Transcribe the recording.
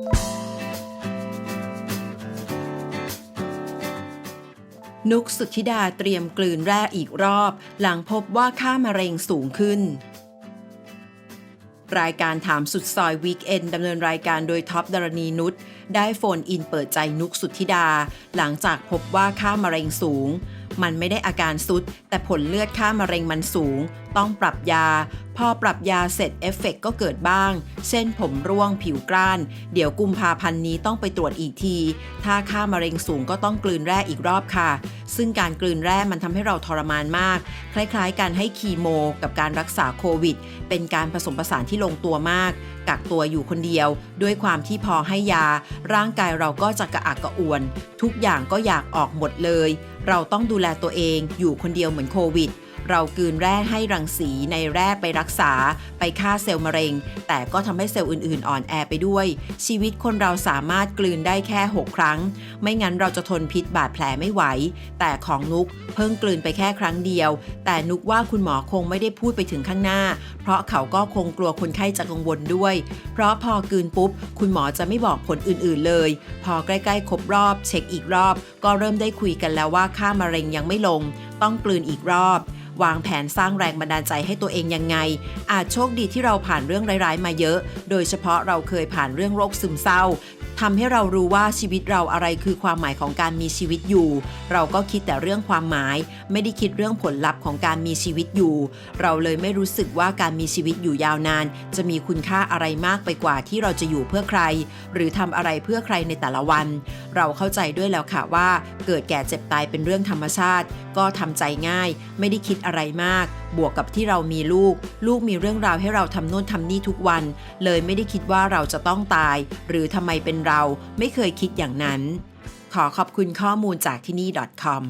นุกสุทธิดาเตรียมกลืนแร่อีกรอบ หลังพบว่าค่ามะเร็งสูงขึ้น รายการถามสุดซอยวีคเอนดำเนินรายการโดยท็อปดารณีนุชได้โฟนอินเปิดใจนุกสุทธิดา หลังจากพบว่าค่ามะเร็งสูง มันไม่ได้อาการสุด แต่ผลเลือดค่ามะเร็งมันสูง ต้องปรับยา พอปรับยาเสร็จเอฟเฟกต์ก็เกิดบ้าง เส้นผมร่วงผิวกร้าน เดี๋ยวกุมภาพันธ์นี้ต้องไปตรวจอีกที ถ้าค่ามะเร็งสูงก็ต้องกลืนแร่อีกรอบค่ะ ซึ่งการกลืนแร่มันทำให้เราทรมานมาก คล้ายๆ การให้คีโม กับการรักษาโควิด เป็นการผสมผสานที่ลงตัวมากกักตัวอยู่คนเดียว ด้วยความที่พอให้ยา ร่างกายเราก็จะกระอักกระอ่วน ทุกอย่างก็อยากออกหมดเลย เราต้องดูแลตัวเองอยู่คนเดียวเหมือนโควิด เรากลืนแร่ให้รังสีในแร่ไปรักษา ไปฆ่าเซลล์มะเร็ง แต่ก็ทำให้เซลล์อื่นๆ อ่อนแอไปด้วย ชีวิตคนเราสามารถกลืนได้แค่ 6 ครั้ง ไม่งั้นเราจะทนพิษบาดแผลไม่ไหว แต่ของนุกเพิ่งกลืนไปแค่ครั้งเดียว แต่นุกว่าคุณหมอคงไม่ได้พูดไปถึงข้างหน้า เพราะเขาก็คงกลัวคนไข้จะกังวลด้วย เพราะพอกลืนปุ๊บ คุณหมอจะไม่บอกผลอื่นๆเลย พอใกล้ๆครบรอบ เช็คอีกรอบ ก็เริ่มได้คุยกันแล้วว่าค่ามะเร็งยังไม่ลง ต้องกลืนอีกรอบ วางแผนสร้างแรงบันดาลใจให้ตัวเองยังไง อาจโชคดีที่เราผ่านเรื่องร้ายๆ มาเยอะ โดยเฉพาะเราเคยผ่านเรื่องโรคซึมเศร้า ทำให้เรารู้ว่าชีวิตเราอะไรคือความหมายของการมีชีวิตอยู่ เราก็คิดแต่เรื่องความหมาย ไม่ได้คิดเรื่องผลลัพธ์ของการมีชีวิตอยู่ เราเลยไม่รู้สึกว่าการมีชีวิตอยู่ยาวนาน จะมีคุณค่าอะไรมากไปกว่าที่เราจะอยู่เพื่อใคร หรือทำอะไรเพื่อใครในแต่ละวัน เราเข้าใจด้วยแล้วค่ะว่า เกิดแก่เจ็บตายเป็นเรื่องธรรมชาติ ก็ทำใจง่าย ไม่ได้คิดอะไรมากบวกกับที่เรามีลูก ลูกมีเรื่องราวให้เราทำโน่นทำนี่ทุกวัน เลยไม่ได้คิดว่าเราจะต้องตาย หรือทำไมเป็นเราไม่เคยคิดอย่างนั้น ขอขอบคุณข้อมูลจากที่นี่ .com